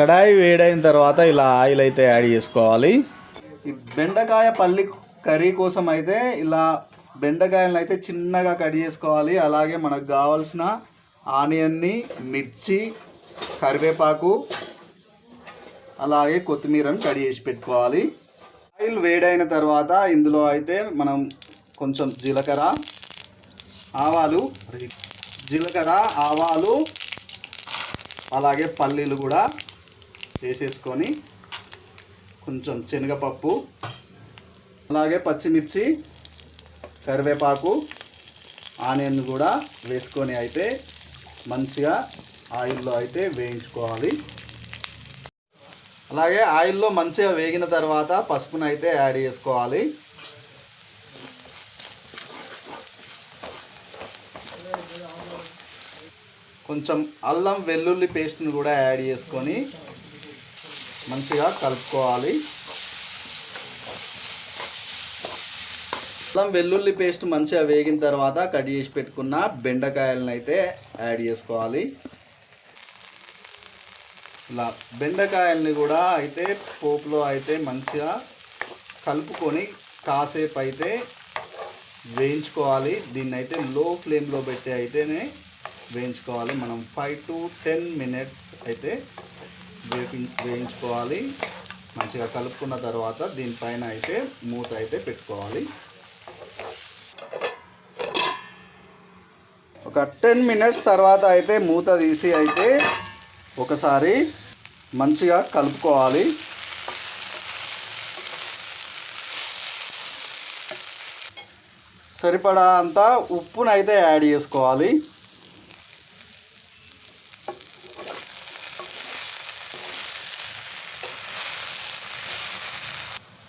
కడాయి వేడైన తర్వాత ఇలా ఆయిల్ అయితే యాడ్ చేసుకోవాలి. ఈ బెండకాయ పల్లి కర్రీ కోసం అయితే ఇలా బెండకాయలను అయితే చిన్నగా కట్ చేసుకోవాలి. అలాగే మనకు కావాల్సిన ఆనియన్ని మిర్చి కరివేపాకు అలాగే కొత్తిమీరను కట్ చేసి పెట్టుకోవాలి. ఆయిల్ వేడైన తర్వాత ఇందులో అయితే మనం కొంచెం జీలకర్ర ఆవాలు జీలకర్ర ఆవాలు అలాగే పల్లీలు కూడా వేసేసుకొని కొంచెం శనగపప్పు అలాగే పచ్చిమిర్చి కరివేపాకు ఆనియన్ కూడా వేసుకొని అయితే మంచిగా ఆయిల్లో అయితే వేయించుకోవాలి. అలాగే ఆయిల్లో మంచిగా వేగిన తర్వాత పసుపును అయితే యాడ్ చేసుకోవాలి. కొంచెం అల్లం వెల్లుల్లి పేస్ట్ని కూడా యాడ్ చేసుకొని మంచిగా కలుపుకోవాలి. అల్లం వెల్లుల్లి పేస్ట్ మంచిగా వేగిన తర్వాత కట్ చేసి పెట్టుకున్న బెండకాయలను అయితే యాడ్ చేసుకోవాలి. ఇలా బెండకాయల్ని కూడా అయితే పోపులో అయితే మంచిగా కలుపుకొని కాసేపు అయితే వేయించుకోవాలి. దీన్ని అయితే లో ఫ్లేమ్లో పెట్టి అయితేనే వేయించుకోవాలి. మనం ఫైవ్ టు టెన్ మినిట్స్ అయితే వేపి వేయించుకోవాలి. మంచిగా కలుపుకున్న తర్వాత దీనిపైన అయితే మూత అయితే పెట్టుకోవాలి. ఒక టెన్ మినిట్స్ తర్వాత అయితే మూత తీసి అయితే ఒకసారి మంచిగా కలుపుకోవాలి. సరిపడా అంతా ఉప్పునైతే అయితే యాడ్ చేసుకోవాలి.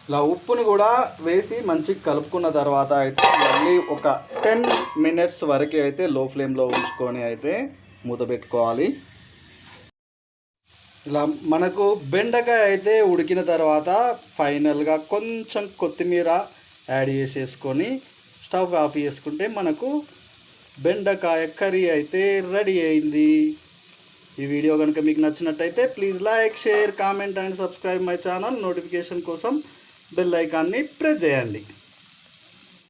ఇలా ఉప్పును కూడా వేసి మంచిగా కలుపుకున్న తర్వాత అయితే మళ్ళీ ఒక టెన్ మినిట్స్ వరకు అయితే లో ఫ్లేమ్లో ఉంచుకొని అయితే మూత పెట్టుకోవాలి. ఇలా మనకు బెండకాయ అయితే ఉడికిన తర్వాత ఫైనల్గా కొంచెం కొత్తిమీర యాడ్ చేసేసుకొని స్టవ్ ఆఫ్ చేసుకుంటే మనకు బెండకాయ కర్రీ అయితే రెడీ అయింది. ఈ వీడియో కనుక మీకు నచ్చినట్టయితే please like share comment and subscribe my channel. Notification కోసం బెల్ ఐకాన్ని ప్రెస్ చేయండి.